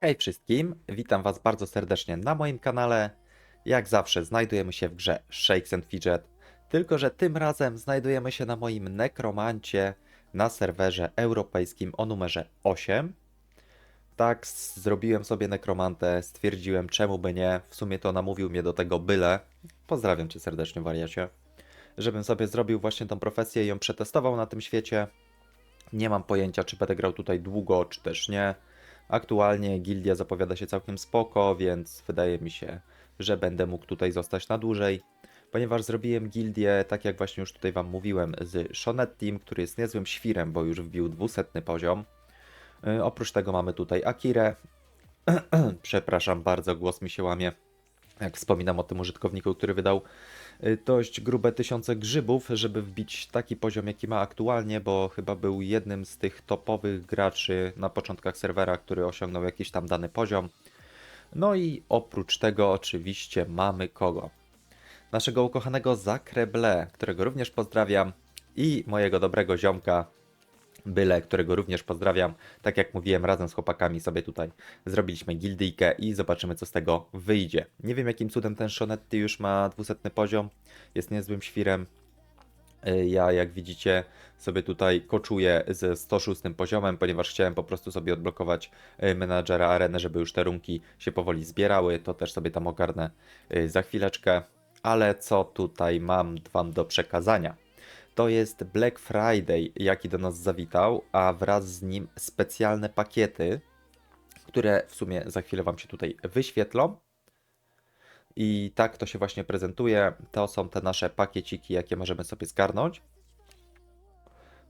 Hej wszystkim, witam Was bardzo serdecznie na moim kanale. Jak zawsze znajdujemy się w grze Shakes and Fidget, tylko że tym razem znajdujemy się na moim nekromancie na serwerze europejskim o numerze 8. Tak, zrobiłem sobie nekromantę, stwierdziłem czemu by nie, w sumie to namówił mnie do tego byle. Pozdrawiam Cię serdecznie wariacie. Żebym sobie zrobił właśnie tą profesję i ją przetestował na tym świecie. Nie mam pojęcia, czy będę grał tutaj długo, czy też nie. Aktualnie gildia zapowiada się całkiem spoko, więc wydaje mi się, że będę mógł tutaj zostać na dłużej. Ponieważ zrobiłem gildię, tak jak właśnie już tutaj wam mówiłem, z Shonet Team, który jest niezłym świrem, bo już wbił 200 poziom. Yy, oprócz tego mamy tutaj Akirę. Przepraszam bardzo, głos mi się łamie. Jak wspominam o tym użytkowniku, który wydał y, dość grube tysiące grzybów, żeby wbić taki poziom, jaki ma aktualnie, bo chyba był jednym z tych topowych graczy na początkach serwera, który osiągnął jakiś tam dany poziom. No i oprócz tego oczywiście mamy kogo? Naszego ukochanego Zakreble, którego również pozdrawiam i mojego dobrego ziomka Byle, którego również pozdrawiam. Tak jak mówiłem, razem z chłopakami sobie tutaj zrobiliśmy gildyjkę i zobaczymy, co z tego wyjdzie. Nie wiem, jakim cudem ten Shonetti już ma 200 poziom. Jest niezłym świrem. Y, Ja, jak widzicie, sobie tutaj koczuję ze 106 poziomem, ponieważ chciałem po prostu sobie odblokować y, menadżera areny, żeby już te runki się powoli zbierały. To też sobie tam ogarnę y, za chwileczkę. Ale co tutaj mam wam do przekazania? To jest Black Friday, jaki do nas zawitał, a wraz z nim specjalne pakiety, które w sumie za chwilę Wam się tutaj wyświetlą. I tak to się właśnie prezentuje. To są te nasze pakieciki, jakie możemy sobie zgarnąć.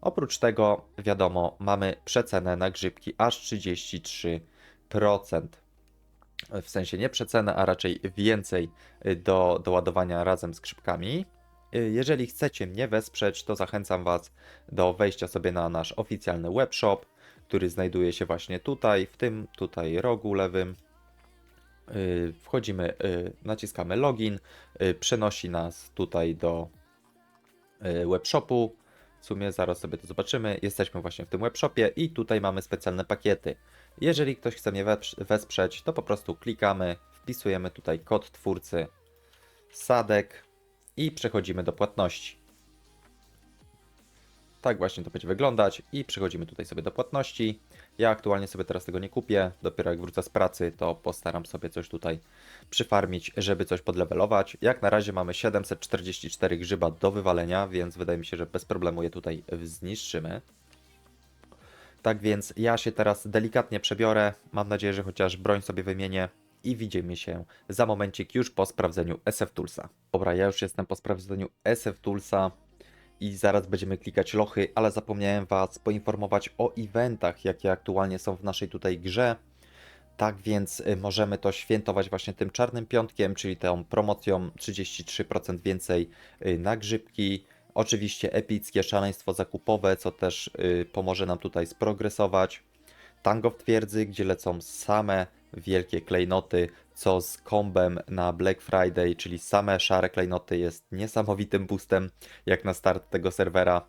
Oprócz tego, wiadomo, mamy przecenę na grzybki aż 33%. W sensie nie przecenę, a raczej więcej do, do ładowania razem z grzybkami. Y, Jeżeli chcecie mnie wesprzeć, to zachęcam Was do wejścia sobie na nasz oficjalny webshop, który znajduje się właśnie tutaj, w tym tutaj rogu lewym. Y, Wchodzimy, y, naciskamy login, przenosi nas tutaj do webshopu. W sumie zaraz sobie to zobaczymy. Jesteśmy właśnie w tym webshopie i tutaj mamy specjalne pakiety. Jeżeli ktoś chce mnie wesprzeć, to po prostu klikamy, wpisujemy tutaj kod twórcy sadek i przechodzimy do płatności. Tak właśnie to będzie wyglądać i przechodzimy tutaj sobie do płatności. Ja aktualnie sobie teraz tego nie kupię, dopiero jak wrócę z pracy, to postaram sobie coś tutaj przyfarmić, żeby coś podlewelować. Jak na razie mamy 744 grzyba do wywalenia, więc wydaje mi się, że bez problemu je tutaj zniszczymy. Tak więc ja się teraz delikatnie przebiorę. Mam nadzieję, że chociaż broń sobie wymienię i widzimy się za momencik już po sprawdzeniu SF Toolsa. Dobra, ja już jestem po sprawdzeniu SF Toolsa i zaraz będziemy klikać lochy, ale zapomniałem Was poinformować o eventach, jakie aktualnie są w naszej tutaj grze. Tak więc y, możemy to świętować właśnie tym czarnym piątkiem, czyli tą promocją 33% więcej y, na grzybki. Oczywiście epickie szaleństwo zakupowe, co też y, pomoże nam tutaj sprogresować. Tango w twierdzy, gdzie lecą same wielkie klejnoty, co z kombem na Black Friday, czyli same szare klejnoty jest niesamowitym boostem, jak na start tego serwera.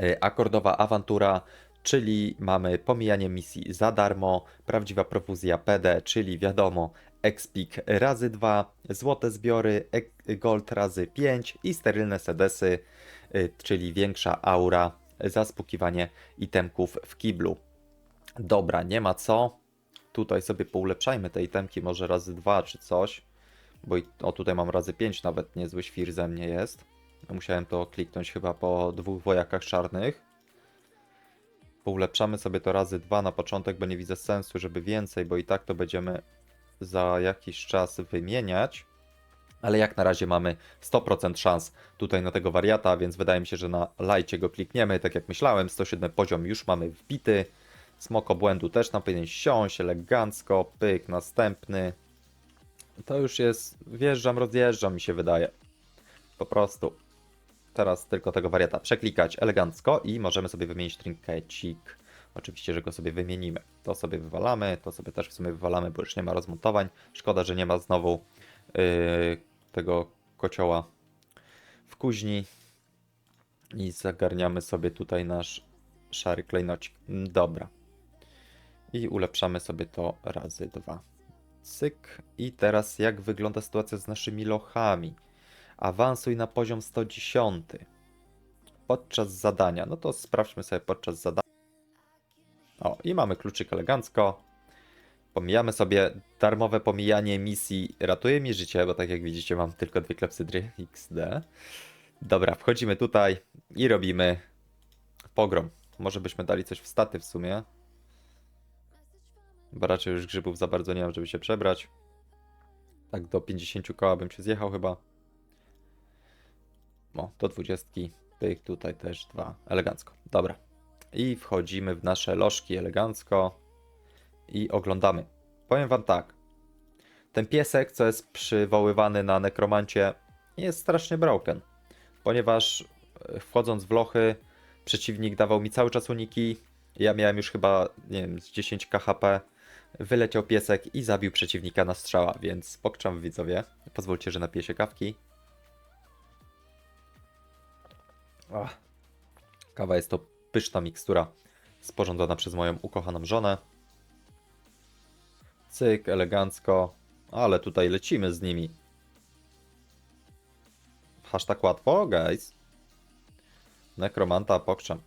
Y, Akordowa awantura, czyli mamy pomijanie misji za darmo, prawdziwa profuzja PD, czyli wiadomo, Expik razy 2, złote zbiory, ek- gold razy 5 i sterylne sedesy, y, czyli większa aura, zaspukiwanie itemków w kiblu. Dobra, nie ma co. Tutaj sobie poulepszajmy te itemki, może razy 2 czy coś. Bo i, o tutaj mam razy 5, nawet niezły świr ze mnie jest. Musiałem to kliknąć chyba po dwóch wojakach czarnych. Poulepszamy sobie to razy 2 na początek, bo nie widzę sensu, żeby więcej, bo i tak to będziemy za jakiś czas wymieniać. Ale jak na razie mamy 100% szans tutaj na tego wariata, więc wydaje mi się, że na lajcie go klikniemy. Tak jak myślałem, 107 poziom już mamy wbity. Smoko błędu też nam powinien siąść elegancko. Pyk, następny. To już jest, wjeżdżam, rozjeżdżam mi się wydaje. Po prostu. Teraz tylko tego wariata przeklikać elegancko i możemy sobie wymienić trinkecik. Oczywiście, że go sobie wymienimy. To sobie wywalamy, to sobie też w sumie wywalamy, bo już nie ma rozmontowań. Szkoda, że nie ma znowu yy, tego kocioła w kuźni. I zagarniamy sobie tutaj nasz szary klejnocik. Dobra. I ulepszamy sobie to razy dwa. Cyk. I teraz jak wygląda sytuacja z naszymi lochami? Awansuj na poziom 110. Podczas zadania. No to sprawdźmy sobie podczas zadania. O, i mamy kluczyk elegancko. Pomijamy sobie darmowe pomijanie misji ratuje mi życie, bo tak jak widzicie mam tylko dwie klepsydry XD. Dobra, wchodzimy tutaj i robimy pogrom. Może byśmy dali coś w staty w sumie. Bo raczej już grzybów za bardzo nie mam, żeby się przebrać. Tak do 50 koła bym się zjechał chyba. O, do 20. Tych tutaj też dwa. Elegancko. Dobra. I wchodzimy w nasze lożki elegancko i oglądamy. Powiem wam tak. Ten piesek, co jest przywoływany na nekromancie, jest strasznie broken. Ponieważ e, wchodząc w lochy, przeciwnik dawał mi cały czas uniki. Ja miałem już chyba, nie wiem, z 10 KHP. Wyleciał piesek i zabił przeciwnika na strzała, więc pokczam widzowie. Pozwólcie, że napiję się kawki. Kawa jest to pyszna mikstura sporządzona przez moją ukochaną żonę. Cyk, elegancko. Ale tutaj lecimy z nimi. Hashtag łatwo, guys. Nekromanta pokczam.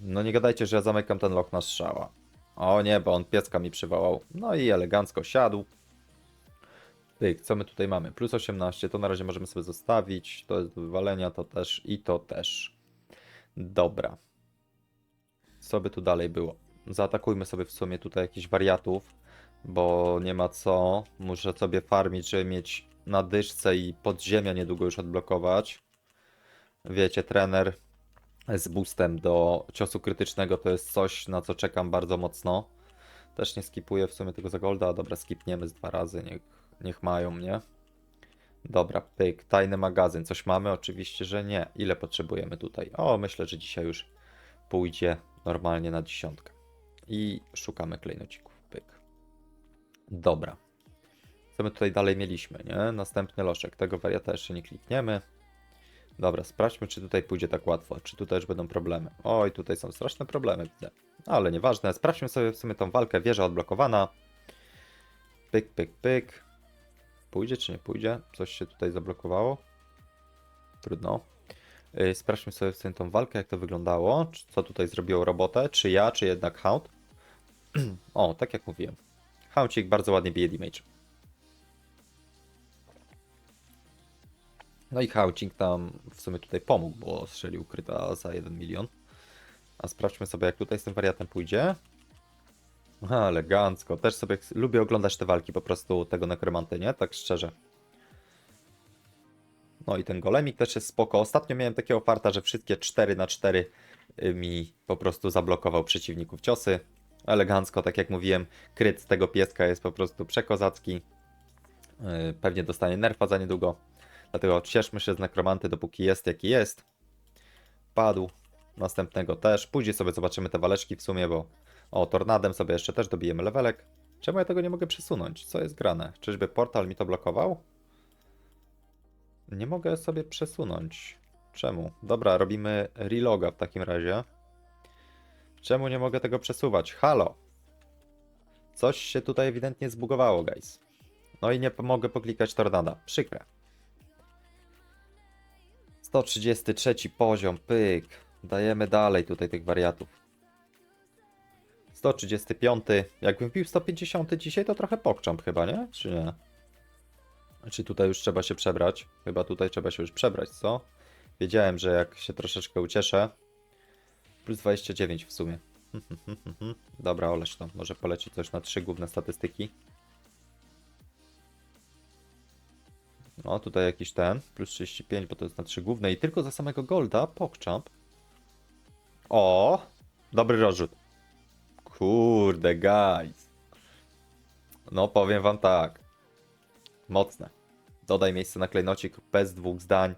No nie gadajcie, że ja zamykam ten loch na strzała. O nie, bo on pieska mi przywołał. No i elegancko siadł. Pyk, co my tutaj mamy? Plus 18, to na razie możemy sobie zostawić. To jest do wywalenia, to też i to też. Dobra. Co by tu dalej było? Zaatakujmy sobie w sumie tutaj jakichś wariatów, bo nie ma co. Muszę sobie farmić, żeby mieć na dyszce i podziemia niedługo już odblokować. Wiecie, trener z boostem do ciosu krytycznego to jest coś, na co czekam bardzo mocno. Też nie skipuję w sumie tego za golda. Dobra, skipniemy z dwa razy, niech, niech mają mnie. Dobra, pyk, tajny magazyn. Coś mamy? Oczywiście, że nie. Ile potrzebujemy tutaj? O, myślę, że dzisiaj już pójdzie normalnie na dziesiątkę. I szukamy klejnocików. Pyk. Dobra. Co my tutaj dalej mieliśmy, nie? Następny loszek. Tego wariata jeszcze nie klikniemy. Dobra, sprawdźmy, czy tutaj pójdzie tak łatwo. Czy tutaj już będą problemy. Oj, tutaj są straszne problemy, widzę. Ale nieważne. Sprawdźmy sobie w sumie tą walkę. Wieża odblokowana. Pyk, pyk, pyk. Pójdzie czy nie pójdzie? Coś się tutaj zablokowało? Trudno. Yy, sprawdźmy sobie w sumie tą walkę, jak to wyglądało. Czy- Co tutaj zrobiło robotę? Czy ja, czy jednak Hound? o, tak jak mówiłem. Houndcik bardzo ładnie bije damage. No i Houndcik tam w sumie tutaj pomógł, bo strzelił kryta za 1 milion. A sprawdźmy sobie, jak tutaj z tym wariatem pójdzie. Elegancko. Też sobie lubię oglądać te walki po prostu tego nekromanty, nie? Tak szczerze. No i ten golemik też jest spoko. Ostatnio miałem takiego farta, że wszystkie 4 na 4 mi po prostu zablokował przeciwników ciosy. Elegancko, tak jak mówiłem, kryt z tego pieska jest po prostu przekozacki. Yy, Pewnie dostanie nerfa za niedługo. Dlatego cieszmy się z nekromanty, dopóki jest jaki jest. Padł. Następnego też. Później sobie zobaczymy te waleczki w sumie, bo o, tornadem sobie jeszcze też dobijemy levelek. Czemu ja tego nie mogę przesunąć? Co jest grane? Czyżby portal mi to blokował? Nie mogę sobie przesunąć. Czemu? Dobra, robimy reloga w takim razie. Czemu nie mogę tego przesuwać? Halo! Coś się tutaj ewidentnie zbugowało, guys. No i nie mogę poklikać tornada. Przykre. 133 poziom, pyk. Dajemy dalej tutaj tych wariatów. 135. Jakbym wbił 150 dzisiaj, to trochę pokczamp chyba, nie? Czy nie? Czy tutaj już trzeba się przebrać? Chyba tutaj trzeba się już przebrać, co? Wiedziałem, że jak się troszeczkę ucieszę. Plus 29 w sumie. Dobra, oleż to. Może poleci coś na trzy główne statystyki. No, tutaj jakiś ten. Plus 35, bo to jest na trzy główne. I tylko za samego golda pokczamp. O! Dobry rozrzut. Kurde, guys. No, powiem wam tak. Mocne. Dodaj miejsce na klejnocik bez dwóch zdań.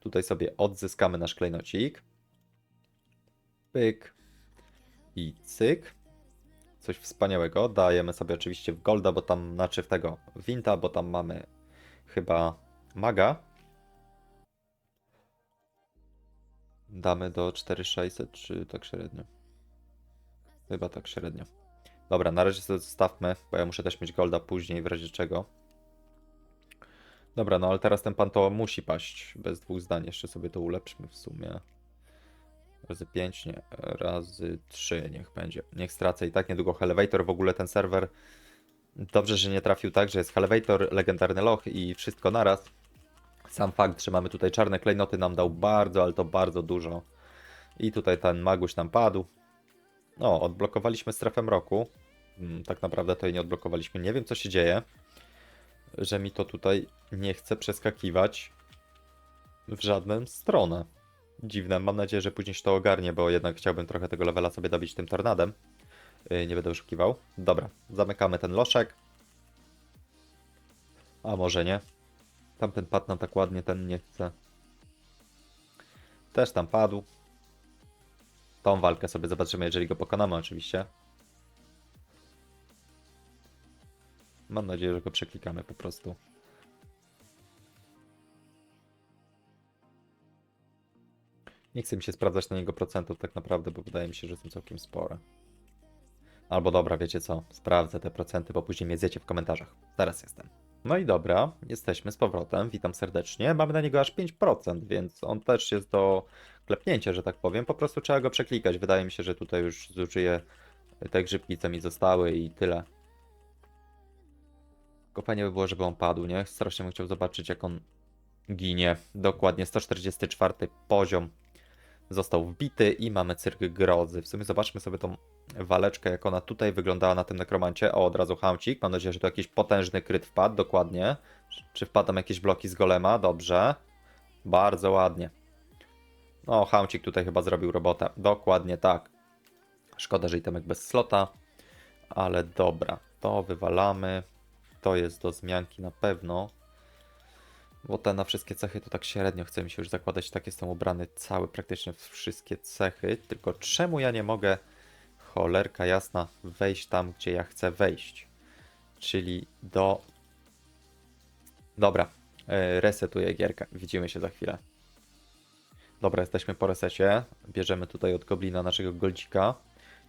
Tutaj sobie odzyskamy nasz klejnocik. Pyk. I cyk. Coś wspaniałego. Dajemy sobie oczywiście w golda, bo tam, znaczy w tego winta, bo tam mamy chyba maga. Damy do 4600, czy tak średnio? Chyba tak średnio. Dobra, na razie sobie zostawmy, bo ja muszę też mieć golda później, w razie czego. Dobra, no ale teraz ten pan to musi paść, bez dwóch zdań. Jeszcze sobie to ulepszmy w sumie. Razy 5, nie, razy 3 niech będzie. Niech stracę i tak niedługo Elevator, w ogóle ten serwer. Dobrze, że nie trafił tak, że jest Elevator, legendarny loch i wszystko naraz. Sam fakt, że mamy tutaj czarne klejnoty nam dał bardzo, ale to bardzo dużo. I tutaj ten maguś nam padł. No, odblokowaliśmy strefę mroku. Mm, Tak naprawdę to jej nie odblokowaliśmy. Nie wiem, co się dzieje, że mi to tutaj nie chce przeskakiwać w żadną stronę. Dziwne. Mam nadzieję, że później się to ogarnie, bo jednak chciałbym trochę tego levela sobie dobić tym tornadem. Yy, Nie będę oszukiwał. Dobra, zamykamy ten loszek. A może nie? Tamten padł nam tak ładnie, ten nie chce. Też tam padł. Tą walkę sobie zobaczymy, jeżeli go pokonamy oczywiście. Mam nadzieję, że go przeklikamy po prostu. Nie chcę mi się sprawdzać na niego procentów tak naprawdę, bo wydaje mi się, że są całkiem spore. Albo dobra, wiecie co, sprawdzę te procenty, bo później mnie zjecie w komentarzach. Teraz jestem. No i dobra, jesteśmy z powrotem, witam serdecznie. Mamy na niego aż 5%, więc on też jest do klepnięcia, że tak powiem. Po prostu trzeba go przeklikać. Wydaje mi się, że tutaj już zużyję te grzybki, co mi zostały i tyle. Tylko fajnie by było, żeby on padł, nie? Strasznie bym chciał zobaczyć, jak on ginie. Dokładnie 144 poziom został wbity i mamy cyrk grozy. W sumie zobaczmy sobie tą waleczkę, jak ona tutaj wyglądała na tym nekromancie. O, od razu hałcik. Mam nadzieję, że to jakiś potężny kryt wpadł, dokładnie. Czy wpadną jakieś bloki z golema? Dobrze. Bardzo ładnie. No, hałcik tutaj chyba zrobił robotę. Dokładnie tak. Szkoda, że itemek bez slota. Ale dobra, to wywalamy. To jest do zmianki na pewno. Bo te na wszystkie cechy to tak średnio chce mi się już zakładać. Tak jestem ubrany cały, praktycznie wszystkie cechy. Tylko czemu ja nie mogę, cholerka jasna, wejść tam, gdzie ja chcę wejść? Czyli do... Dobra, e, resetuję gierkę. Widzimy się za chwilę. Dobra, jesteśmy po resecie. Bierzemy tutaj od Goblina naszego goldzika.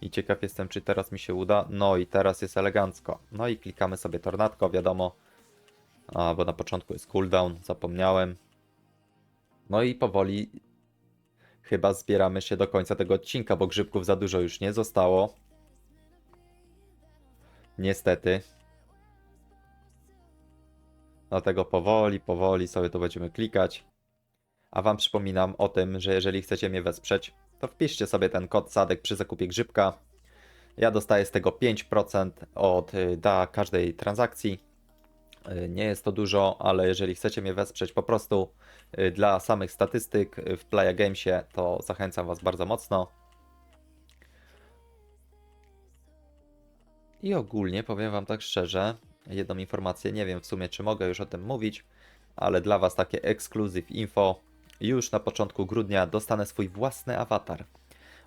I ciekaw jestem, czy teraz mi się uda. No i teraz jest elegancko. No i klikamy sobie tornadko, wiadomo. A, bo na początku jest cooldown, zapomniałem. No i powoli chyba zbieramy się do końca tego odcinka, bo grzybków za dużo już nie zostało. Niestety. Dlatego powoli, powoli sobie to będziemy klikać. A wam przypominam o tym, że jeżeli chcecie mnie wesprzeć, to wpiszcie sobie ten kod SADEK przy zakupie grzybka. Ja dostaję z tego 5% od y, da każdej transakcji. Y, Nie jest to dużo, ale jeżeli chcecie mnie wesprzeć po prostu y, dla samych statystyk y, w Playa Gamesie, to zachęcam Was bardzo mocno. I ogólnie powiem Wam tak szczerze, jedną informację, nie wiem w sumie czy mogę już o tym mówić, ale dla Was takie exclusive info. Już na początku grudnia dostanę swój własny awatar.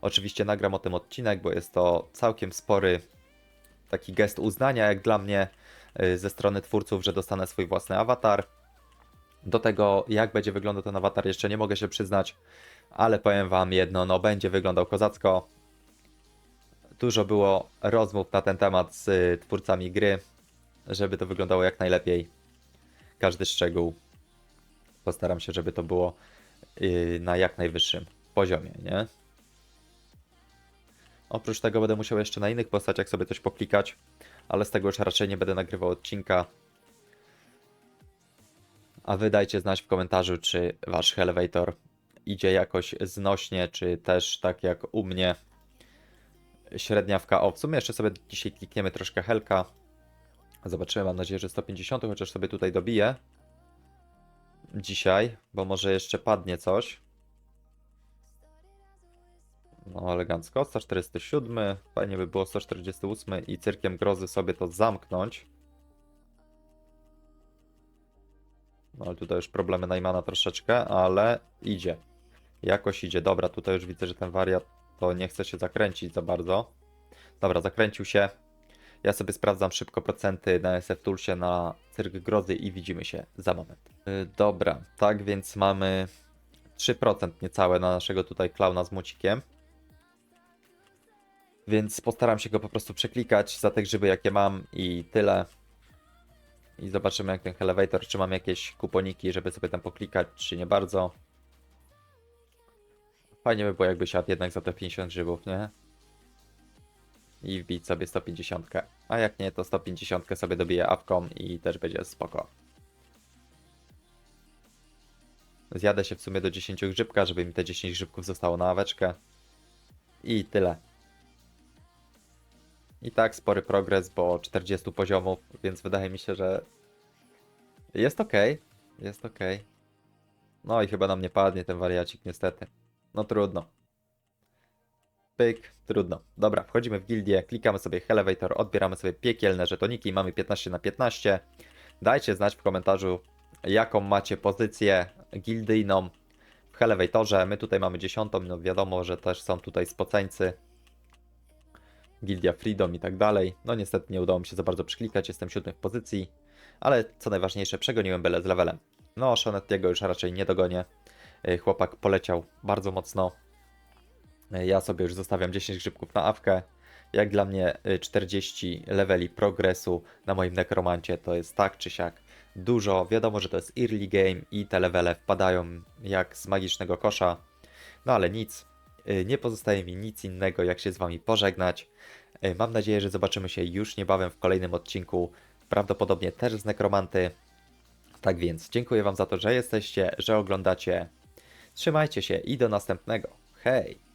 Oczywiście nagram o tym odcinek, bo jest to całkiem spory taki gest uznania, jak dla mnie, ze strony twórców, że dostanę swój własny awatar. Do tego, jak będzie wyglądał ten awatar, jeszcze nie mogę się przyznać, ale powiem Wam jedno, no będzie wyglądał kozacko. Dużo było rozmów na ten temat z y, twórcami gry, żeby to wyglądało jak najlepiej. Każdy szczegół. Postaram się, żeby to było y, na jak najwyższym poziomie, nie? Oprócz tego będę musiał jeszcze na innych postaciach sobie coś poklikać, ale z tego już raczej nie będę nagrywał odcinka. A wy dajcie znać w komentarzu, czy wasz Elevator idzie jakoś znośnie, czy też tak jak u mnie średniawka. O, w sumie jeszcze sobie dzisiaj klikniemy troszkę Helka. Zobaczymy, mam nadzieję, że 150, chociaż sobie tutaj dobiję. Dzisiaj, bo może jeszcze padnie coś. No, elegancko. 147. Fajnie by było 148 i cyrkiem grozy sobie to zamknąć. No, ale tutaj już problemy Najmana troszeczkę, ale idzie. Jakoś idzie. Dobra, tutaj już widzę, że ten wariat to nie chce się zakręcić za bardzo. Dobra, zakręcił się. Ja sobie sprawdzam szybko procenty na SF Toolsie na cyrk grozy i widzimy się za moment. Yy, dobra, tak więc mamy 3% niecałe na naszego tutaj klauna z młocikiem. Więc postaram się go po prostu przeklikać za te grzyby jakie mam i tyle. I zobaczymy jak ten elevator, czy mam jakieś kuponiki, żeby sobie tam poklikać, czy nie bardzo. Fajnie by było jakby siadł jednak za te 50 grzybów, nie? I wbić sobie 150. A jak nie, to 150 sobie dobiję awką i też będzie spoko. Zjadę się w sumie do 10 grzybka, żeby mi te 10 grzybków zostało na aweczkę. I tyle. I tak spory progres, bo 40 poziomów, więc wydaje mi się, że jest ok. Jest ok. No i chyba nam nie padnie ten wariacik niestety. No trudno. Pyk, trudno. Dobra, wchodzimy w gildię, klikamy sobie Elevator, odbieramy sobie piekielne żetoniki, mamy 15 na 15. Dajcie znać w komentarzu, jaką macie pozycję gildyjną w Elevatorze. My tutaj mamy 10, no wiadomo, że też są tutaj spoceńcy. Gildia Freedom i tak dalej. No niestety nie udało mi się za bardzo przyklikać, jestem siódmy w pozycji, ale co najważniejsze, przegoniłem byle z levelem. No, Shonettiego już raczej nie dogonię. Y, Chłopak poleciał bardzo mocno. Y, Ja sobie już zostawiam 10 grzybków na awkę. Jak dla mnie y, 40 leveli progresu na moim nekromancie to jest tak czy siak dużo. Wiadomo, że to jest early game i te levele wpadają jak z magicznego kosza. No ale nic. Y, Nie pozostaje mi nic innego, jak się z Wami pożegnać. Y, Mam nadzieję, że zobaczymy się już niebawem w kolejnym odcinku. Prawdopodobnie też z Nekromanty. Tak więc dziękuję Wam za to, że jesteście, że oglądacie. Trzymajcie się i do następnego. Hej!